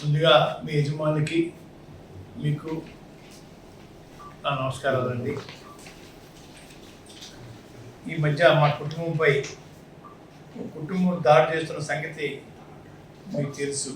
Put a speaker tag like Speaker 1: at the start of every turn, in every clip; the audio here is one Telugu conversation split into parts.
Speaker 1: ముందుగా మీ యజమానికి మీకు నా నమస్కారాలండి ఈ మధ్య మా కుటుంబంపై కుటుంబం దాడి చేస్తున్న సంగతి మీకు తెలుసు.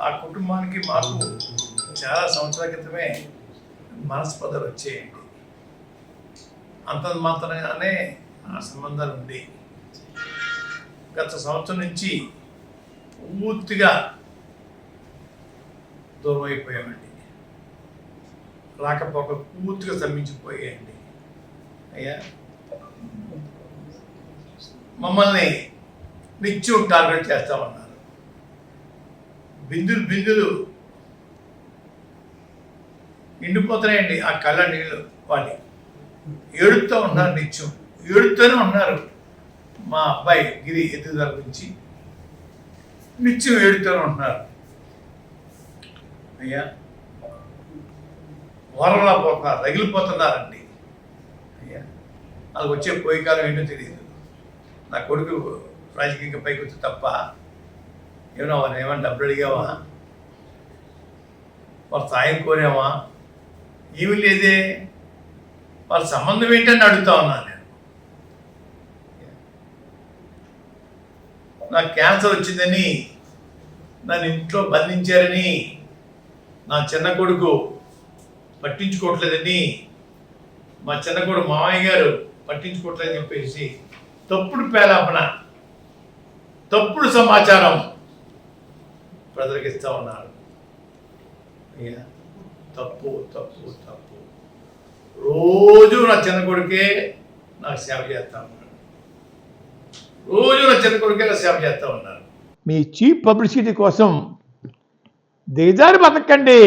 Speaker 1: ఆ కుటుంబానికి మాకు చాలా సంవత్సరాల క్రితమే మనస్పదలు వచ్చేయండి. అంత మాత్రంగానే ఆ సంబంధాలు ఉంది గత సంవత్సరం నుంచి పూర్తిగా దూరం అయిపోయామండి రాకపోక పూర్తిగా స్తంభించిపోయాయండి. అయ్యా మమ్మల్ని నిత్యం టార్గెట్ చేస్తామన్నారు. బిందులు బిందులు నిండిపోతున్నాయండి ఆ కళ్ళ నీళ్ళు వాళ్ళు. ఏడుతూ ఉన్నారు నిత్యం. ఏడుతూనే ఉన్నారు మా అబ్బాయి గిరి ఎదుగుదల గురించి నిత్యం ఏడుతూనే ఉంటున్నారు అయ్యా వరలా పోతున్నారు రగిలిపోతున్నారండి. అయ్యా అది వచ్చే పోయి కాలం ఏంటో తెలియదు. నా కొడుకు రాజకీయంగా పైకి వచ్చి తప్ప ఏమన్నా వాళ్ళు ఏమన్నా డబ్బులు అడిగావా? వాళ్ళ సాయం కోరామా ఏమీ లేదే. వాళ్ళ సంబంధం ఏంటని అడుగుతా ఉన్నాను నేను. నాకు క్యాన్సర్ వచ్చిందని నన్ను ఇంట్లో బంధించారని నా చిన్న కొడుకు పట్టించుకోవట్లేదని మా చిన్న కొడుకు మామయ్య గారు పట్టించుకోవట్లేదని చెప్పేసి తప్పుడు పేలాపన తప్పుడు సమాచారం ప్రజలకు ఇస్తూ ఉన్నారు. అయ్యా తప్పు తప్పు తప్పు. రోజు నా చిన్న కొడుకే నాకు సేవ చేస్తా ఉన్నాడు. రోజు నా చిన్న కొడుకే నా సేవ చేస్తా ఉన్నారు.
Speaker 2: మీ చీప్ పబ్లిసిటీ కోసం దిగజారి బతకండి.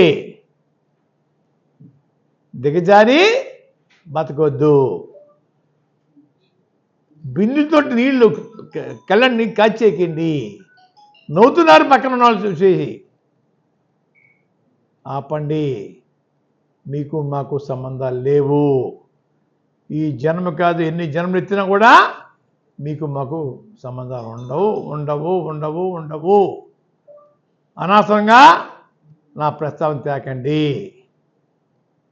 Speaker 2: దిగజారి బతకొద్దు. బిందుతో నీళ్ళు కళ్ళని కాచేకండి నవ్వుతున్నారు పక్కన ఉన్న వాళ్ళు చూసేసి ఆపండి. మీకు మాకు సంబంధాలు లేవు. ఈ జన్మ కాదు ఎన్ని జన్మలు ఎత్తినా కూడా మీకు మాకు సంబంధాలు ఉండవు ఉండవు ఉండవు ఉండవు. అనవసరంగా నా ప్రస్తావన తేకండి.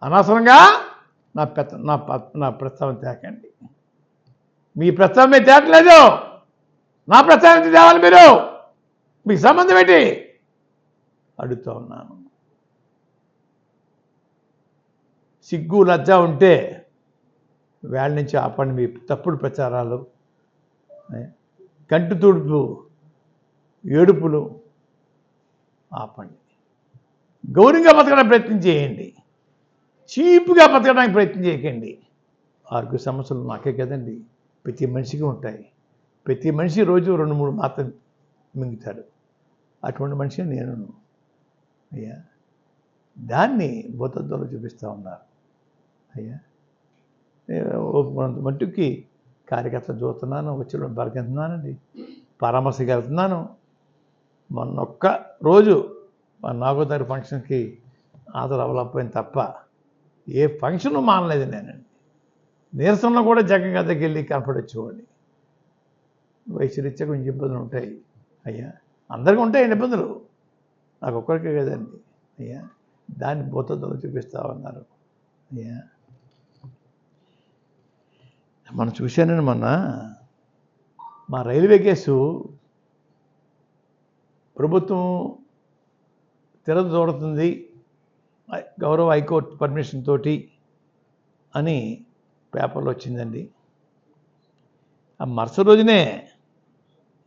Speaker 2: అనవసరంగా నా పెత్త నా ప- నా ప్రస్తావన తేకండి. మీ ప్రస్తావన మీరు తేటలేదు. నా ప్రస్తావన తేవాలి మీరు. మీకు సంబంధం ఏంటి? అడుగుతూ ఉన్నాను. సిగ్గు లజ్జ ఉంటే వేళ నుంచి ఆపండి మీ తప్పుడు ప్రచారాలు. కంటి తుడుపు ఏడుపులు ఆపండి. గౌరవంగా బతకడానికి ప్రయత్నం చేయండి. చీప్గా బతకడానికి ప్రయత్నం చేయకండి. ఆరోగ్య సమస్యలు నాకే కదండి. ప్రతి మనిషికి ఉంటాయి. ప్రతి మనిషి రోజు రెండు మూడు మాత్రం మింగుతాడు. అటువంటి మనిషి నేను అయ్యా దాన్ని భూతత్వంలో చూపిస్తూ ఉన్నారు అయ్యా ఓ కొంత మట్టుకి కార్యకర్త చూస్తున్నాను వచ్చిన బలకెళ్తున్నానండి పరామర్శకి వెళ్తున్నాను. మొన్న ఒక్క రోజు మా నాగో తారీఖు ఫంక్షన్కి హాజరు అవ్వలేకపోయింది తప్ప ఏ ఫంక్షన్ మానలేదు నేనండి. నీరసంలో కూడా జగన్ దగ్గరికి వెళ్ళి కనపడొచ్చేవాడిని. వయసు కొంచెం ఇబ్బందులు ఉంటాయి? అయ్యా అందరికీ ఉంటాయండి ఇబ్బందులు? నాకు ఒక్కరికే కదండి. అయ్యా దాన్ని భూతత్వంలో చూపిస్తామన్నారు అయ్యా మనం చూశానండి మొన్న మా రైల్వే కేసు ప్రభుత్వం తిరగ గౌరవ హైకోర్టు పర్మిషన్ తోటి అని పేపర్లో వచ్చిందండి. ఆ మరుసటి రోజునే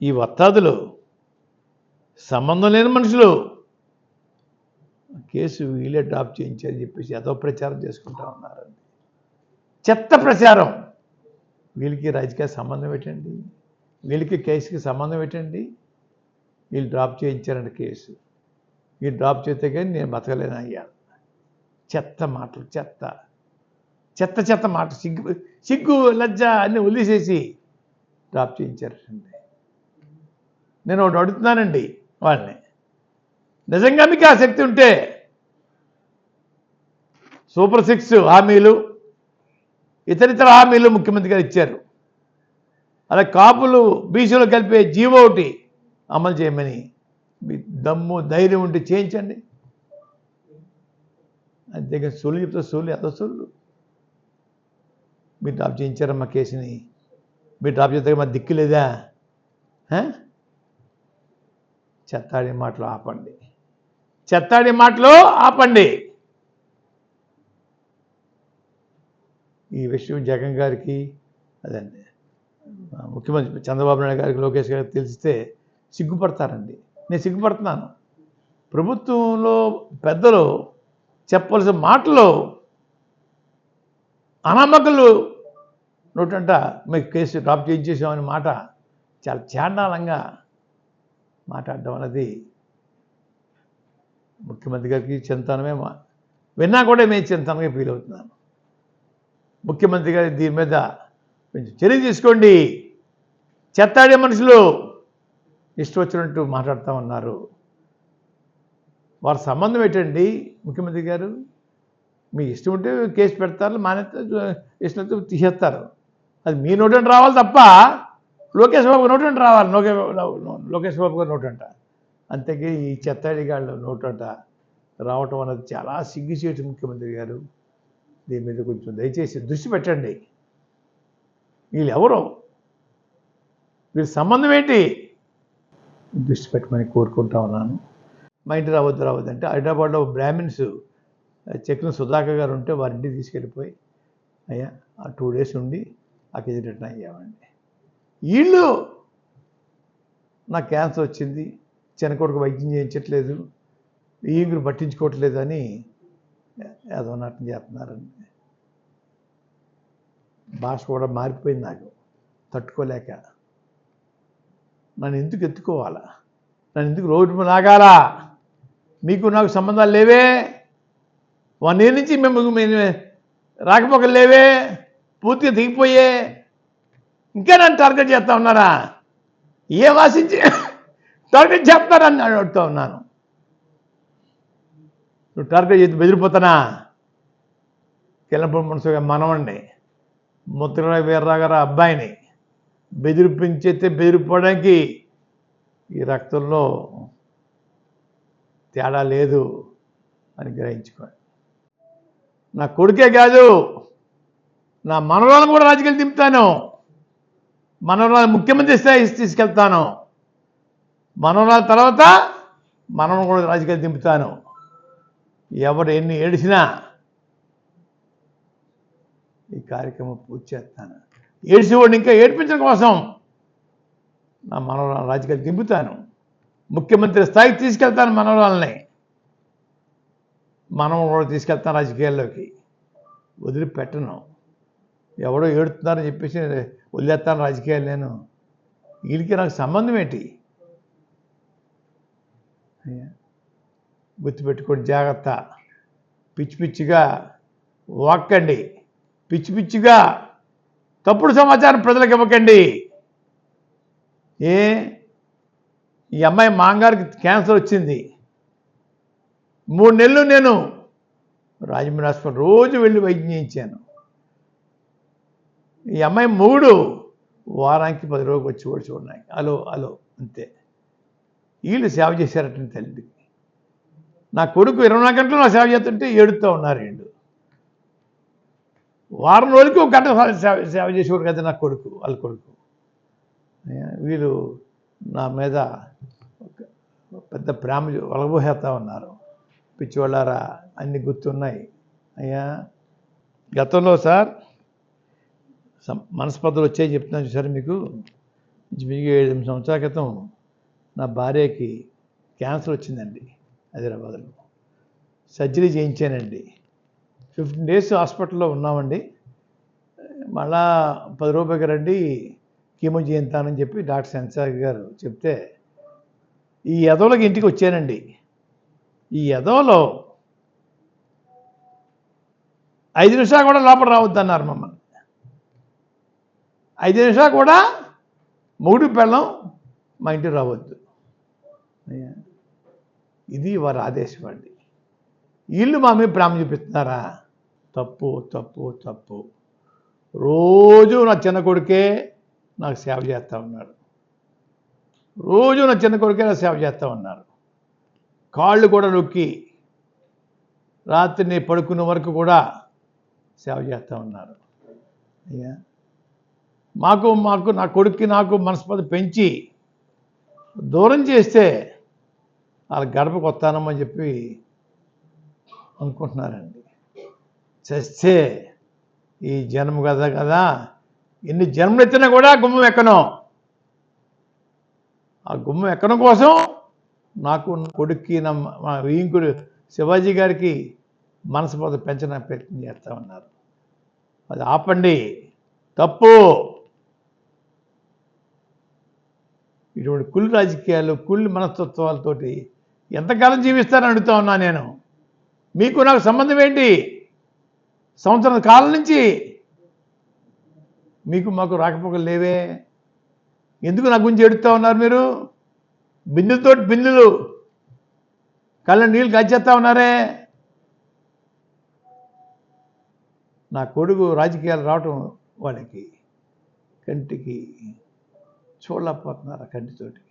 Speaker 2: ఈ వత్తాదులు సంబంధం లేని మనుషులు కేసు వీళ్ళే డ్రాప్ చేయించారని చెప్పేసి ఏదో ప్రచారం చేసుకుంటా ఉన్నారండి. చెత్త ప్రచారం. వీళ్ళకి రాజకీయ సంబంధం ఏంటండి? వీళ్ళకి కేసుకి సంబంధం ఏంటండి? వీళ్ళు డ్రాప్ చేయించారండి కేసు. ఈ డ్రాప్ చేస్తే కానీ నేను బతకలేను అయ్యా. చెత్త మాటలు చెత్త. చెత్త చెత్త మాట. సిగ్గు సిగ్గు లజ్జ అన్ని వదిలేసేసి డ్రాప్ చేయించారండి. నేను ఒకటి అడుగుతున్నానండి వాళ్ళని. నిజంగా మీకు ఆ శక్తి ఉంటే సూపర్ సిక్స్ హామీలు ఇతరితర హామీలు ముఖ్యమంత్రి గారు ఇచ్చారు. అలా కాపులు బీసీలో కలిపే జీవో ఒకటి అమలు చేయమని దమ్ము ధైర్యం ఉంటే చేయించండి. అంతేగాని సోలు చెప్తే సోలు ఎంత సోళ్ళు మీరు డ్రాప్ చేయించారమ్మా కేసుని? మీరు డ్రాప్ చేస్తే మా దిక్కు లేదా? చెత్తాడి మాటలు ఆపండి. చెత్తాడి మాటలు ఆపండి. ఈ విషయం జగన్ గారికి అదండి. ముఖ్యమంత్రి చంద్రబాబు నాయుడు గారికి లోకేష్ గారికి తెలిస్తే సిగ్గుపడతారండి. నేను సిగ్గుపడుతున్నాను. ప్రభుత్వంలో పెద్దలు చెప్పవలసిన మాటలు అనామకులు నోటంట మీకు కేసు డ్రాప్ చేయించేసామని మాట చాలా చాండాలంగా మాట్లాడడం అనేది ముఖ్యమంత్రి గారికి చింతనమే మా విన్నా కూడా మేము చింతనగా ఫీల్ అవుతున్నాను ముఖ్యమంత్రి గారి దీని మీద కొంచెం చర్య తీసుకోండి. చెత్తాడే మనుషులు ఇష్టం వచ్చినట్టు మాట్లాడుతూ ఉన్నారు. వారి సంబంధం ఏంటండి? ముఖ్యమంత్రి గారు మీ ఇష్టం ఉంటే కేసు పెడతారు మానేస్తే ఇష్టం తీసేస్తారు. అది మీ నోటంట రావాలి తప్ప లోకేష్ బాబు నోటంట రావాలి. లోకే లోకేష్ బాబు గారు నోటంట. అంతేకి ఈ చెత్తాడిగాళ్ళు నోటంట రావటం అనేది చాలా సిగ్గుచేటు ముఖ్యమంత్రి గారు. దీని మీద కొంచెం దయచేసి దృష్టి పెట్టండి. వీళ్ళు ఎవరు వీళ్ళ సంబంధం ఏంటి? దృష్టి పెట్టమని కోరుకుంటా ఉన్నాను. మా ఇంటి రావద్దు రావద్దు అంటే హైదరాబాద్లో బ్రాహ్మిన్స్ చెక్కిన సుధాకర్ గారు ఉంటే వారి ఇంటికి తీసుకెళ్ళిపోయి అయ్యా ఆ టూ డేస్ ఉండి ఆ కింద రిటర్న్ అయ్యామండి. వీళ్ళు నాకు క్యాన్సర్ వచ్చింది చిన్న కొడుకు వైద్యం చేయించట్లేదు ఈగురు పట్టించుకోవట్లేదు అని ఏదో నాటం చేస్తున్నారండి. భాష కూడా మారిపోయింది నాకు తట్టుకోలేక. నన్ను ఎందుకు ఎత్తుకోవాలా? నన్ను ఎందుకు రోడ్డు నాగాలా మీకు నాకు సంబంధాలు లేవే? వన్ ఇయర్ నుంచి మేము మేము రాకపోకలు లేవే? పూర్తిగా దిగిపోయే? ఇంకా నన్ను టార్గెట్ చేస్తా ఉన్నారా? ఏ వాసించి టార్గెట్ చేస్తారని అడుగుతా ఉన్నాను. నువ్వు టార్గెట్ చేసి బెదిరిపోతానా? కిల్లపూడి మనసుగా మనవండి. ముద్ర వీర్రా గారు అబ్బాయిని. బెదిరిపించైతే బెదిరిపోవడానికి ఈ రక్తంలో తేడా లేదు అని గ్రహించుకోండి. నా కొడుకే కాదు నా మనవరాలను కూడా రాజకీయాలు దింపుతాను. మనవరాలు ముఖ్యమంత్రి స్థాయి తీసుకెళ్తాను. మనవరాల తర్వాత మనవను కూడా రాజకీయాలు దింపుతాను. ఎవరు ఎన్ని ఏడిసినా ఈ కార్యక్రమం పూర్తి చేస్తాను. ఏడ్చేవాడిని ఇంకా ఏడ్పించడం కోసం నా మనవరాలను రాజకీయాలు దింపుతాను. ముఖ్యమంత్రి స్థాయికి తీసుకెళ్తాను మనవరాలని. మనం కూడా తీసుకెళ్తాను రాజకీయాల్లోకి. వదిలిపెట్టను. ఎవడో ఏడుతున్నారని చెప్పేసి వదిలేస్తాను రాజకీయాలు నేను. వీళ్ళకి నాకు సంబంధం ఏంటి? గుర్తుపెట్టుకోండి జాగ్రత్త. పిచ్చి పిచ్చిగా వాక్కండి. పిచ్చి పిచ్చిగా తప్పుడు సమాచారం ప్రజలకు ఇవ్వకండి. ఏ? ఈ అమ్మాయి మాంగారికి క్యాన్సర్ వచ్చింది. మూడు నెలలు నేను రాజమండ్రి హాస్పిటల్ రోజు వెళ్ళి వైద్యం చేయించాను. ఈ అమ్మాయి మూడు వారానికి పది రోజులు వచ్చి కూడా చూడడానికి. అలో అలో అంతే. వీళ్ళు సేవ చేశారట తల్లికి. నా కొడుకు ఇరవై నాలుగు గంటలు నా సేవ చేస్తుంటే ఏడుతూ ఉన్నారు వీళ్ళు. వారం రోజులకి ఒక గంట సేవ సేవ చేసేవాడు కదా నా కొడుకు వాళ్ళ కొడుకు. వీళ్ళు నా మీద పెద్ద ప్రేమ వలబోసేస్తా ఉన్నారు. పిచ్చివాళ్ళారా అన్ని గుర్తున్నాయి. అయ్యా గతంలో సార్ సం- మనస్పర్ధలు వచ్చాయి చెప్తున్నాను సార్ మీకు? మీకు ఏడు ఎనిమిది సంవత్సరాల క్రితం నా భార్యకి క్యాన్సర్ వచ్చిందండి హైదరాబాద్లో. సర్జరీ చేయించానండి. ఫిఫ్టీన్ డేస్ హాస్పిటల్లో ఉన్నామండి. మళ్ళా పది రూపాయలకి రండి కీమో చేయించానని చెప్పి డాక్టర్ సెన్సార్ గారు చెప్తే ఈ ఎదవలకి ఇంటికి వచ్చానండి. ఈ ఎదవలో ఐదు నిమిషాలు కూడా లోపల రావద్దన్నారు మమ్మల్ని. ఐదు నిమిషాలు కూడా మూడు పెళ్ళం మా ఇంటికి రావద్దు. ఇది వారి ఆదేశం అండి. వీళ్ళు మా మీద ప్రేమ చూపిస్తున్నారా? తప్పు తప్పు తప్పు. రోజు నా చిన్న కొడుకే నాకు సేవ చేస్తూ ఉన్నాడు. రోజు నా చిన్న కొడుకే నాకు సేవ చేస్తూ ఉన్నారు కాళ్ళు కూడా నొక్కి రాత్రిని పడుకునే వరకు కూడా సేవ చేస్తూ ఉన్నారు అయ్యా మాకు మాకు నా కొడుక్కి నాకు మనస్పతి పెంచి దూరం చేస్తే వాళ్ళ గడపకు వస్తానమ్మని చెప్పి అనుకుంటున్నారండి. చస్తే ఈ జన్మ కదా కదా ఎన్ని జన్మలెత్తినా కూడా గుమ్మం ఎక్కను. ఆ గుమ్మం ఎక్కడం కోసం నాకు కొడుక్కి నా మా వీంకుడు శివాజీ గారికి మనసుపోత పెంచిన ప్రయత్నం చేస్తూ ఉన్నారు. అది ఆపండి. తప్పు. ఇటువంటి కుళ్ళు రాజకీయాలు కుళ్ళు మనస్తత్వాలతోటి ఎంతకాలం జీవిస్తారని అడుగుతా ఉన్నా నేను. మీకు నాకు సంబంధం ఏంటి? సంవత్సరం కాలం నుంచి మీకు మాకు రాకపోకలు లేవే. ఎందుకు నా గురించి ఎడుతూ ఉన్నారు మీరు? బిందులతో బిందులు. కళ్ళ నీళ్ళు గచ్చేస్తా ఉన్నారే. నా కొడుకు రాజకీయాలు రావటం వాళ్ళకి కంటికి చూడలేకపోతున్నారు ఆ కంటితోటి.